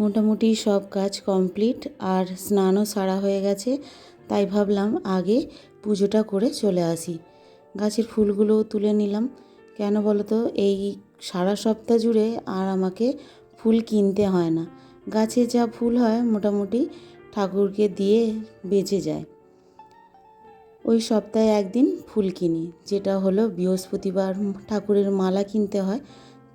মোটামুটি সব কাজ কমপ্লিট আর স্নানও সারা হয়ে গেছে, তাই ভাবলাম আগে পুজোটা করে চলে আসি। গাছের ফুলগুলোও তুলে নিলাম। কেন বলো তো এই সারা সপ্তাহ জুড়ে আর আমাকে ফুল কিনতে হয় না। গাছে যা ফুল হয় মোটামুটি ঠাকুরকে দিয়ে বেঁচে যায়। ওই সপ্তাহে একদিন ফুল কিনি, যেটা হলো বৃহস্পতিবার ঠাকুরের মালা কিনতে হয়।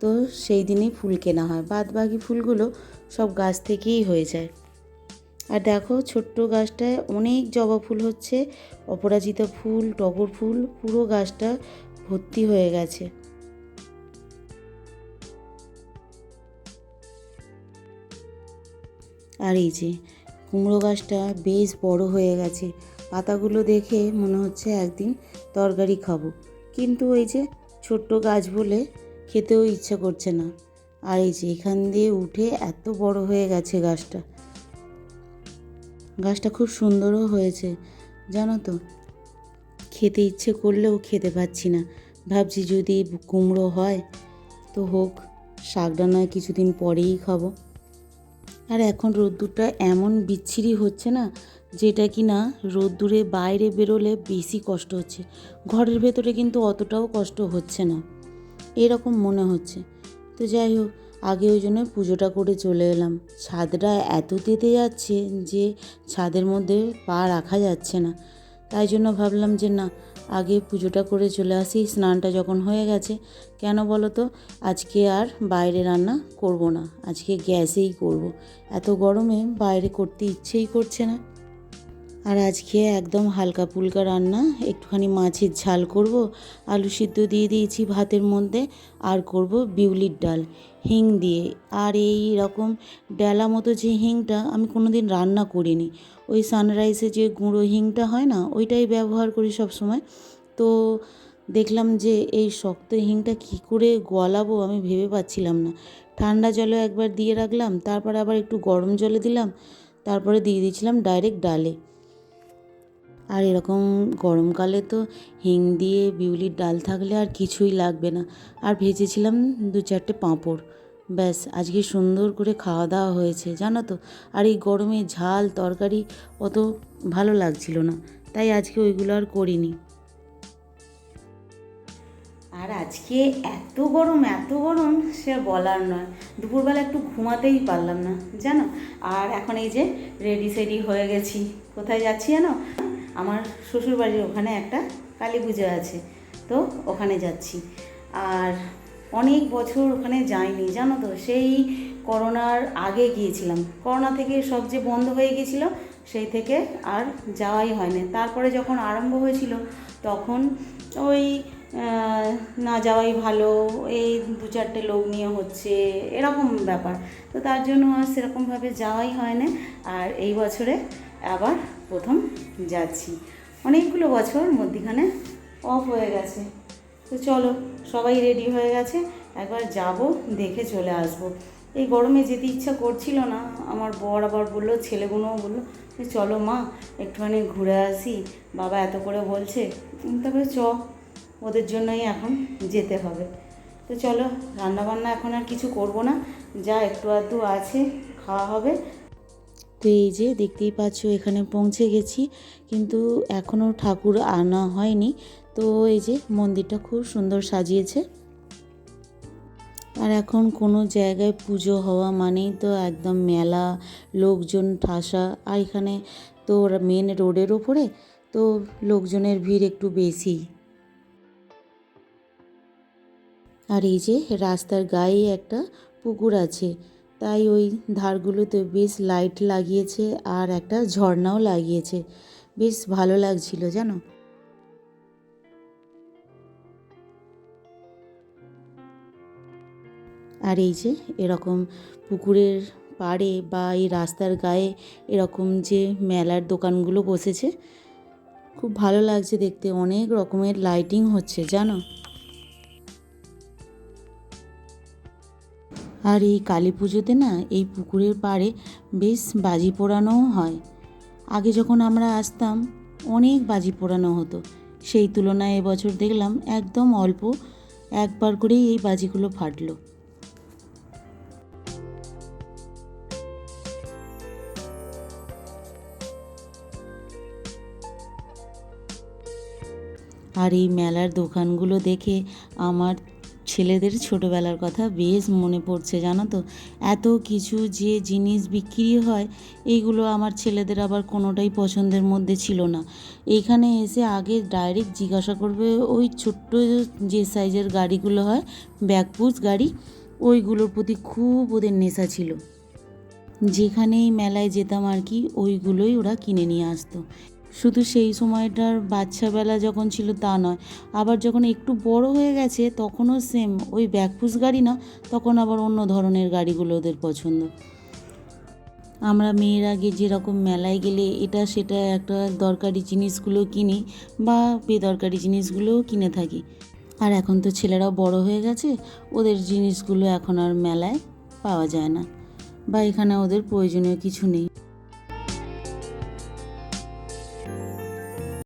তো সেই দিনেই ফুল কেনা হয়। বাদ বাকি ফুলগুলো সব গাছ থেকেই হয়ে যায়। আর দেখো ছোট্ট গাছটায় অনেক জবা ফুল হচ্ছে, অপরাজিতা ফুল, টগর ফুল, পুরো গাছটা ভর্তি হয়ে গেছে। আর এই যে কুমড়ো গাছটা বেশ বড় হয়ে গেছে। পাতাগুলো দেখে মনে হচ্ছে একদিন তরকারি খাব। কিন্তু ওই যে ছোট্ট গাছ বলে খেতেও ইচ্ছা করছে না। আর এই যে এখান দিয়ে উঠে এত বড় হয়ে গেছে গাছটা। গাছটা খুব সুন্দরও হয়েছে, জানো তো। খেতে ইচ্ছে করলেও খেতে পাচ্ছি না। ভাবছি যদি কুমড়ো হয়, তো হোক, শাকটা নয় কিছুদিন পরেই খাব। আর এখন রোদ্দুরটা এমন বিচ্ছিরি হচ্ছে না, যেটা কি না রোদ্দুরে বাইরে বেরোলে বেশি কষ্ট হচ্ছে। ঘরের ভেতরে কিন্তু অতটাও কষ্ট হচ্ছে না। এরকম মনে হচ্ছে। তো যাই হোক আগে ওই জন্য পুজোটা করে চলে এলাম। ছাদটা এত তেতে যাচ্ছে যে ছাদের মধ্যে পা রাখা যাচ্ছে না। তাই জন্য ভাবলাম যে না, আগে পুজোটা করে চলে আসি। স্নানটা যখন হয়ে গেছে, কেন বলো তো? আজকে আর বাইরে রান্না করব না। আজকে গ্যাসেই করব। এত গরমে বাইরে করতে ইচ্ছেই করছে না। আর আজকে একদম হালকা পুলকা রান্না, একটুখানি মাছের ঝাল করব, আলু সিদ্ধ দিয়ে দিয়েছি ভাতের মধ্যে, আর করব বিউলির ডাল, হিং দিয়ে। আর এই রকম ডালা মতো যে হিংটা আমি কোনো দিন রান্না করিনি। ওই সানরাইসে যে গুঁড়ো হিংটা হয় না, ওইটাই ব্যবহার করি সব সময় তো দেখলাম যে এই শক্ত হিংটা কী করে গলাবো আমি ভেবে পাচ্ছিলাম না। ঠান্ডা জলে একবার দিয়ে রাখলাম, তারপরে আবার একটু গরম জলে দিলাম, তারপরে দিয়ে দিয়েছিলাম ডাইরেক্ট ডালে। আর এরকম গরমকালে তো হিং দিয়ে, বিউলির ডাল থাকলে আর কিছুই লাগবে না। আর ভেজেছিলাম দু চারটে পাঁপড়। ব্যাস, আজকে সুন্দর করে খাওয়া দাওয়া হয়েছে, জানো তো? আর এই গরমে ঝাল, তরকারি অত ভালো লাগছিল না, তাই আজকে ওইগুলো আর করিনি। আর আজকে এত গরম এত গরম, সে বলার নয়। দুপুরবেলা একটু ঘুমাতেই পারলাম না, জানো? আর এখন এই যে রেডি সেডি হয়ে গেছি। কোথায় যাচ্ছি জানো? আমার শ্বশুরবাড়ির ওখানে একটা কালী পুজো আছে, তো ওখানে যাচ্ছি। আর অনেক বছর ওখানে যাইনি, জানো তো, সেই করোনার আগে গিয়েছিলাম। করোনা থেকে সব যে বন্ধ হয়ে গিয়েছিল, সেই থেকে আর যাওয়াই হয়নি। তারপরে যখন আরম্ভ হয়েছিল, তখন ওই না যাওয়াই ভালো, এই দু চারটে লোক নিয়ে হচ্ছে, এরকম ব্যাপার। তো তার জন্য আর সেরকমভাবে যাওয়াই হয় না আর এই বছরে আবার প্রথম যাচ্ছি। অনেকগুলো বছর মধ্যিখানে অফ হয়ে গেছে। তো চলো, সবাই রেডি হয়ে গেছে, একবার যাব, দেখে চলে আসব। এই গরমে যেতে ইচ্ছা করছিল না, আমার বর আবার বলল, ছেলেগুলোও বলল, যে চলো মা, একটুখানি ঘুরে আসি। বাবা এত করে বলছে তবে চ, ওদের জন্যই এখন যেতে হবে। তো চলো, রান্নাবান্না এখন আর কিছু করব না, যা একটু আধটু আছে, খাওয়া হবে তো এই যে দেখতেই পাচ্ছ, এখানে পৌঁছে গেছি। কিন্তু এখনও ঠাকুর আনা হয়নি। তো এই যে মন্দিরটা খুব সুন্দর সাজিয়েছে। আর এখন কোনো জায়গায় পুজো হওয়া মানেই তো একদম মেলা, লোকজন ঠাসা। আর এখানে তো মেন রোডের ওপরে, তো লোকজনের ভিড় একটু বেশি। আর এই যে রাস্তার গায়ে একটা পুকুর আছে। তাই ওই ধারগুলোতে বেশ লাইট লাগিয়েছে আর একটা ঝর্ণাও লাগিয়েছে। বেশ ভালো লাগছিল, জানো? আর এই যে এরকম পুকুরের পাড়ে বা এই রাস্তার গায়ে এরকম যে মেলার দোকানগুলো বসেছে, খুব ভালো লাগছে দেখতে। অনেক রকমের লাইটিং হচ্ছে, জানো? আর এই কালী পুজোতে না, এই পুকুরের পাড়ে বেশ বাজি পোড়ানোও হয়। আগে যখন আমরা আসতাম, অনেক বাজি পোড়ানো হতো। সেই তুলনায় এবছর দেখলাম একদম অল্প, একবার করেই এই বাজিগুলো ফাটলো। আর এই মেলার দোকানগুলো দেখে আমার ছেলেদের ছোটোবেলার কথা বেশ মনে পড়ছে, জানো তো? এত কিছু যে জিনিস বিক্রি হয় এইগুলো আমার ছেলেদের আবার কোনোটাই পছন্দের মধ্যে ছিল না। এইখানে এসে আগে ডাইরেক্ট জিজ্ঞাসা করবে, ওই ছোট্ট যে সাইজের গাড়িগুলো হয় ব্যাকপুস গাড়ি, ওইগুলোর প্রতি খুব ওদের নেশা ছিল। যেখানেই মেলায় যেতাম আর কি, ওইগুলোই ওরা কিনে নিয়ে আসতো। শুধু সেই সময়টার বাচ্চাবেলা যখন ছিল তা নয়। আবার যখন একটু বড় হয়ে গেছে, তখনও সেম ওই ব্যাকফুস গাড়ি না, তখন আবার অন্য ধরনের গাড়িগুলো ওদের পছন্দ। আমরা মেয়ের আগে যেরকম মেলায় গেলে এটা সেটা একটা দরকারি জিনিসগুলো কিনি বা বেদরকারি জিনিসগুলোও কিনে থাকি। আর এখন তো ছেলেরাও বড় হয়ে গেছে, ওদের জিনিসগুলো এখন আর মেলায় পাওয়া যায় না। বা এখানে ওদের প্রয়োজনীয় কিছু নেই।